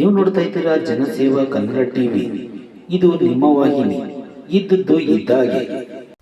ನೀವು ನೋಡ್ತಾ ಇದ್ದೀರಾ ಜನಸೇವಾ ಕನ್ನಡ ಟಿವಿ. ಇದು ನಿಮ್ಮ ವಾಹಿನಿ. ಇದ್ದದ್ದು ಇದ್ದಾಗೆ.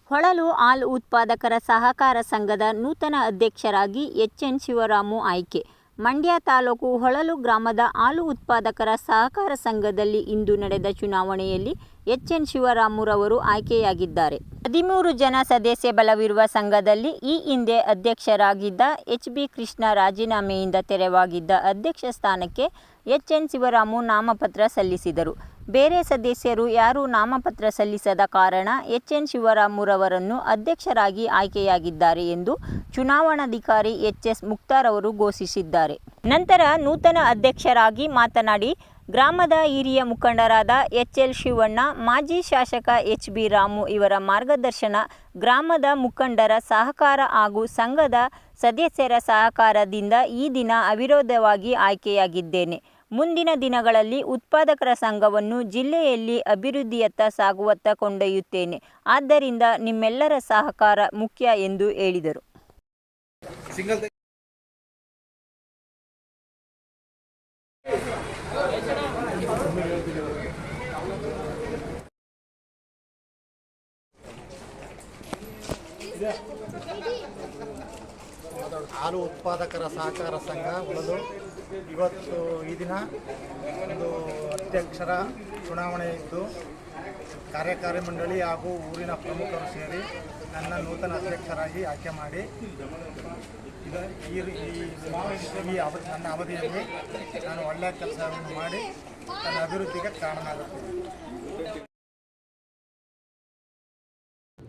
ಹೊಳಲು ಹಾಲು ಉತ್ಪಾದಕರ ಸಹಕಾರ ಸಂಘದ ನೂತನ ಅಧ್ಯಕ್ಷರಾಗಿ ಎಚ್ ಎನ್ ಶಿವರಾಮು ಆಯ್ಕೆ. ಮಂಡ್ಯ ತಾಲೂಕು ಹೊಳಲು ಗ್ರಾಮದ ಹಾಲು ಉತ್ಪಾದಕರ ಸಹಕಾರ ಸಂಘದಲ್ಲಿ ಇಂದು ನಡೆದ ಚುನಾವಣೆಯಲ್ಲಿ ಎಚ್ ಎನ್ ಶಿವರಾಮುರವರು ಆಯ್ಕೆಯಾಗಿದ್ದಾರೆ. ಹದಿಮೂರು ಜನ ಸದಸ್ಯ ಬಲವಿರುವ ಸಂಘದಲ್ಲಿ ಈ ಹಿಂದೆ ಅಧ್ಯಕ್ಷರಾಗಿದ್ದ ಎಚ್ ಬಿ ಕೃಷ್ಣ ರಾಜೀನಾಮೆಯಿಂದ ತೆರವಾಗಿದ್ದ ಅಧ್ಯಕ್ಷ ಸ್ಥಾನಕ್ಕೆ ಎಚ್ ಎನ್ ಶಿವರಾಮು ನಾಮಪತ್ರ ಸಲ್ಲಿಸಿದರು. ಬೇರೆ ಸದಸ್ಯರು ಯಾರೂ ನಾಮಪತ್ರ ಸಲ್ಲಿಸದ ಕಾರಣ ಎಚ್ ಎನ್ ಶಿವರಾಮುರವರನ್ನು ಅಧ್ಯಕ್ಷರಾಗಿ ಆಯ್ಕೆಯಾಗಿದ್ದಾರೆ ಎಂದು ಚುನಾವಣಾಧಿಕಾರಿ ಎಚ್ ಎಸ್ ಮುಕ್ತಾರ್ ಅವರು ಘೋಷಿಸಿದ್ದಾರೆ. ನಂತರ ನೂತನ ಅಧ್ಯಕ್ಷರಾಗಿ ಮಾತನಾಡಿ, ಗ್ರಾಮದ ಹಿರಿಯ ಮುಖಂಡರಾದ ಎಚ್ ಎಲ್ ಶಿವಣ್ಣ, ಮಾಜಿ ಶಾಸಕ ಎಚ್ ಬಿ ರಾಮು ಇವರ ಮಾರ್ಗದರ್ಶನ ಗ್ರಾಮದ ಮುಖಂಡರ ಸಹಕಾರ ಹಾಗೂ ಸಂಘದ ಸದಸ್ಯರ ಸಹಕಾರದಿಂದ ಈ ದಿನ ಅವಿರೋಧವಾಗಿ ಆಯ್ಕೆಯಾಗಿದ್ದೇನೆ. ಮುಂದಿನ ದಿನಗಳಲ್ಲಿ ಉತ್ಪಾದಕರ ಸಂಘವನ್ನು ಜಿಲ್ಲೆಯಲ್ಲಿ ಅಭಿವೃದ್ಧಿಯತ್ತ ಸಾಗುವತ್ತ ಕೊಂಡೊಯ್ಯುತ್ತೇನೆ. ಆದ್ದರಿಂದ ನಿಮ್ಮೆಲ್ಲರ ಸಹಕಾರ ಮುಖ್ಯ ಎಂದು ಹೇಳಿದರು. ಹಾಲು ಉತ್ಪಾದಕರ ಸಹಕಾರ ಸಂಘ ಒಂದು ಇವತ್ತು ಈ ದಿನ ಒಂದು ಅಧ್ಯಕ್ಷರ ಚುನಾವಣೆ ಇದ್ದು ಕಾರ್ಯಕಾರಿ ಮಂಡಳಿ ಹಾಗೂ ಊರಿನ ಪ್ರಮುಖರು ಸೇರಿ ನನ್ನ ನೂತನ ಅಧ್ಯಕ್ಷರಾಗಿ ಆಯ್ಕೆ ಮಾಡಿ ಈ ಈ- ಅವಧಿ ನನ್ನ ಅವಧಿಯಲ್ಲಿ ನಾನು ಒಳ್ಳೆಯ ಕೆಲಸವನ್ನು ಮಾಡಿ ನನ್ನ ಅಭಿವೃದ್ಧಿಗೆ ಕಾರಣನಾಗುತ್ತೇನೆ.